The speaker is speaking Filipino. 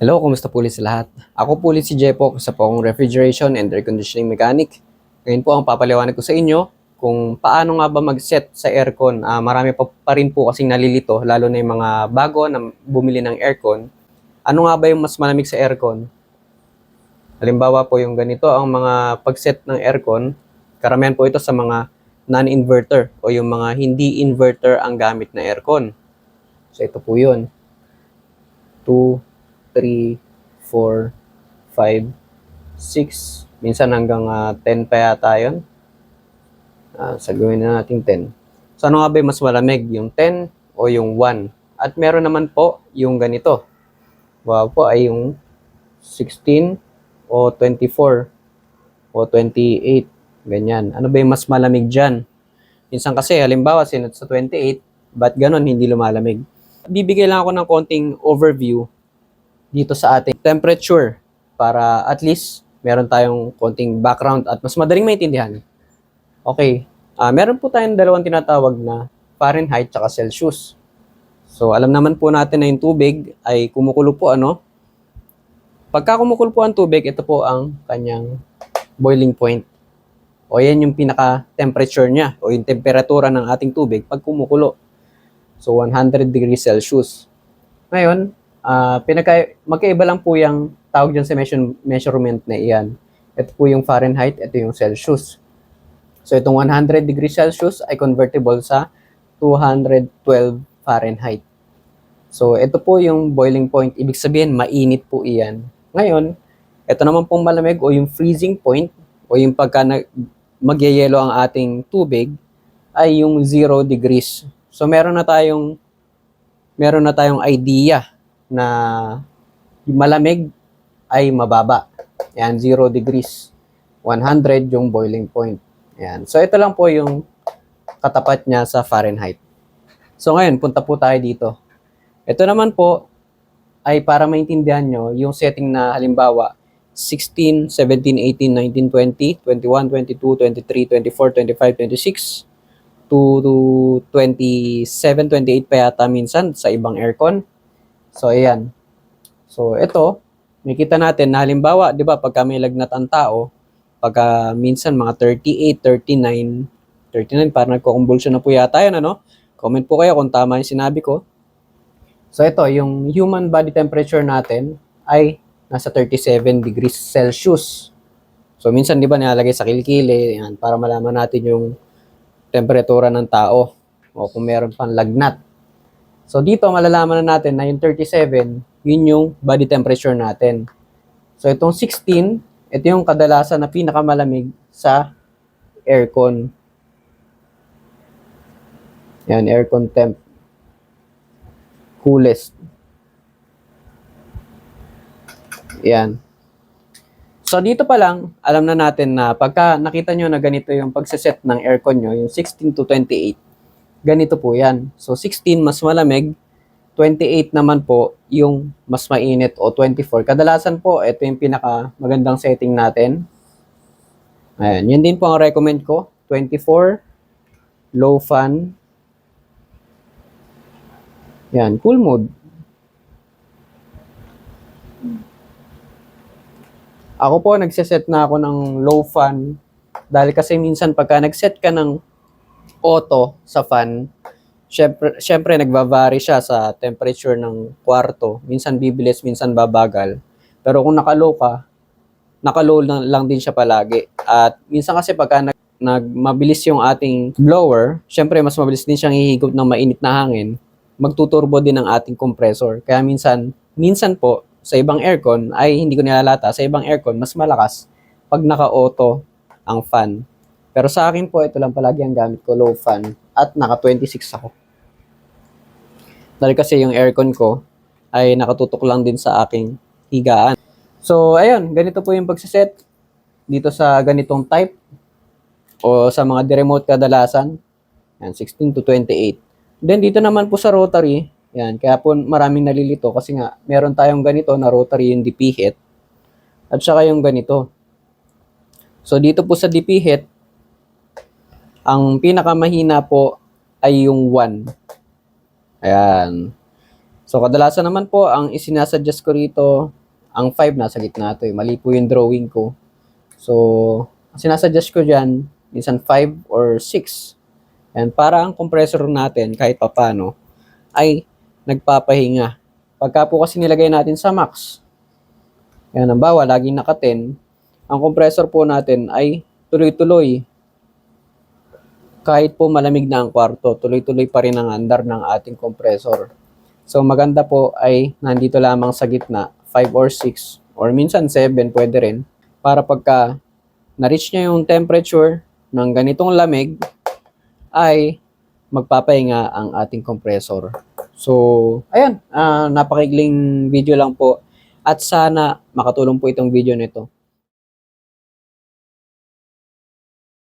Hello, kumusta po ulit sa lahat? Ako po ulit si Jepo, sa po akong refrigeration and air conditioning mechanic. Ngayon po ang papaliwanag ko sa inyo kung paano nga ba mag-set sa aircon. Ah, marami pa, pa rin po kasing nalilito, lalo na yung mga bago na bumili ng aircon. Ano nga ba yung mas malamig sa aircon? Halimbawa po yung ganito, ang mga pag-set ng aircon, karamihan po ito sa mga non-inverter o yung mga hindi inverter ang gamit na aircon. So ito po yun. 2, 3, 4, 5, 6, minsan hanggang ah, 10 pa yata yun. Ah, sagawin na natin 10. So ano nga ba mas malamig? Yung 10 o yung 1? At meron naman po yung ganito. Wow po ay yung 16 o 24 o 28. Ganyan. Ano ba yung mas malamig dyan? Minsan kasi, halimbawa, sinot sa 28, ba't ganon hindi lumalamig? Bibigay lang ako ng konting overview dito sa ating temperature para at least meron tayong konting background at mas madaling maintindihan. Okay, ah meron po tayong dalawang tinatawag na Fahrenheit at Celsius. So alam naman po natin na yung tubig ay kumukulo po ano. Pagka kumukulo po ang tubig, ito po ang kanyang boiling point. O yan yung pinaka temperature niya o yung temperatura ng ating tubig pag kumukulo. So 100 degrees Celsius. Ngayon, Ah, pinaka magkaiba lang po yung tawag dyan sa measure, measurement na iyan. Ito po yung Fahrenheit, ito yung Celsius. So itong 100 degrees Celsius ay convertible sa 212 Fahrenheit. So ito po yung boiling point, ibig sabihin mainit po iyan. Ngayon, ito naman pong malamig o yung freezing point o yung pagka magyayelo ang ating tubig ay yung 0 degrees. So meron na tayong meron na tayong idea na malamig ay mababa. Yan, 0 degrees. 100 yung boiling point. Yan. So, ito lang po yung katapat niya sa Fahrenheit. So, ngayon, punta po tayo dito. Ito naman po ay para maintindihan nyo yung setting na halimbawa 16, 17, 18, 19, 20, 21, 22, 23, 24, 25, 26, to, to 27, 28 pa yata minsan sa ibang aircon. So, ayan. So, ito, makita natin na halimbawa, di ba, pagka may lagnat ang tao, pagka minsan mga 38, 39, 39, parang nagko-convulsion na po yata yan, ano? Comment po kayo kung tama yung sinabi ko. So, ito, yung human body temperature natin ay nasa 37 degrees Celsius. So, minsan, di ba, nilalagay sa kilikili, yan, para malaman natin yung temperatura ng tao o kung meron pang lagnat. So dito malalaman na natin na yung 37, yun yung body temperature natin. So itong 16, ito yung kadalasan na pinakamalamig sa aircon. Yan, aircon temp. Coolest. Yan. So dito pa lang, alam na natin na pagka nakita nyo na ganito yung pagsaset ng aircon nyo, yung 16 to 28, ganito po yan. So 16 mas malamig, 28 naman po yung mas mainit o 24. Kadalasan po, ito yung pinaka magandang setting natin. Ayan, yun din po ang recommend ko. 24, low fan. Yan, cool mode. Ako po, nagsiset na ako ng low fan. Dahil kasi minsan pagka nagset ka ng auto sa fan, syempre, syempre nagbabari siya sa temperature ng kwarto. Minsan bibilis, minsan babagal. Pero kung nakalow ka, nakalow lang, lang din siya palagi. At minsan kasi pagka nag, nag mabilis yung ating blower, syempre mas mabilis din siyang hihigop ng mainit na hangin, magtuturbo din ang ating compressor. Kaya minsan, minsan po, sa ibang aircon, ay hindi ko nilalata, sa ibang aircon, mas malakas pag naka-auto ang fan. Pero sa akin po, ito lang palagi ang gamit ko, low fan. At naka 26 ako. Dahil kasi yung aircon ko ay nakatutok lang din sa aking higaan. So, ayun, ganito po yung pagsiset dito sa ganitong type o sa mga remote kadalasan. Yan, 16 to 28. Then dito naman po sa rotary, yan, kaya po maraming nalilito kasi nga meron tayong ganito na rotary yung DP heat at saka yung ganito. So dito po sa DP heat, ang pinakamahina po ay yung 1. Ayan. So kadalasan naman po, ang isinasuggest ko rito, ang 5 nasa gitna to eh. Mali po yung drawing ko. So, sinasuggest ko dyan, minsan 5 or 6. And para ang compressor natin, kahit papano, ay nagpapahinga. Pagka po kasi nilagay natin sa max, yan, ang bawa, laging naka 10, ang compressor po natin ay tuloy-tuloy. Kahit po malamig na ang kwarto, tuloy-tuloy pa rin ang andar ng ating compressor. So maganda po ay nandito lamang sa gitna, 5 or 6, or minsan 7 pwede rin, para pagka na-reach niya yung temperature ng ganitong lamig, ay magpapahinga ang ating compressor. So, ayan, ah, napakigling video lang po. At sana makatulong po itong video nito